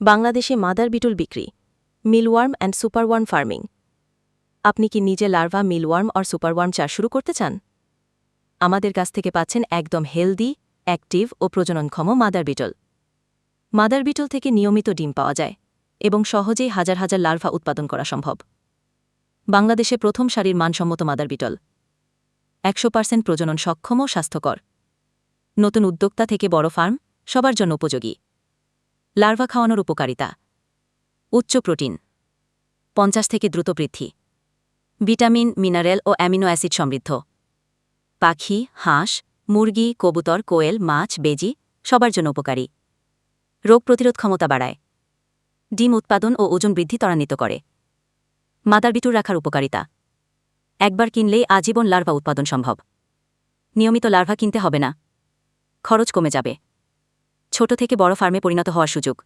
বাংলাদেশে মাদার বিটুল বিক্রি, মিলওয়ার্ম and superworm farming. আপনি কি নিজে লার্ভা, মিলওয়ার্ম অর সুপারওয়ার্ম চাষ শুরু করতে চান? আমাদের কাছ থেকে পাচ্ছেন একদম হেলদি, অ্যাক্টিভ ও প্রজননক্ষম মাদার বিটল। মাদার বিটল থেকে নিয়মিত ডিম পাওয়া যায় এবং সহজেই হাজার হাজার লার্ভা উৎপাদন করা সম্ভব। বাংলাদেশে প্রথম সারির মানসম্মত মাদার বিটল। একশো পার্সেন্ট প্রজনন সক্ষম ও স্বাস্থ্যকর। নতুন উদ্যোক্তা থেকে বড় ফার্ম সবার জন্য উপযোগী। লার্ভা খাওয়ানোর উপকারিতা। উচ্চ প্রোটিন, পঞ্চাশ থেকে দ্রুত বৃদ্ধি। ভিটামিন, মিনারেল ও অ্যামিনো অ্যাসিড সমৃদ্ধ। পাখি, হাঁস, মুরগি, কবুতর, কোয়েল, মাছ, বেজি সবার জন্য উপকারী। রোগ প্রতিরোধ ক্ষমতা বাড়ায়। ডিম উৎপাদন ও ওজন বৃদ্ধি ত্বরান্বিত করে। মাদার বিটুর রাখার উপকারিতা। একবার কিনলেই আজীবন লার্ভা উৎপাদন সম্ভব। নিয়মিত লার্ভা কিনতে হবে না। খরচ কমে যাবে। ছোট থেকে বড় ফার্মে পরিণত হওয়ার সুযোগ।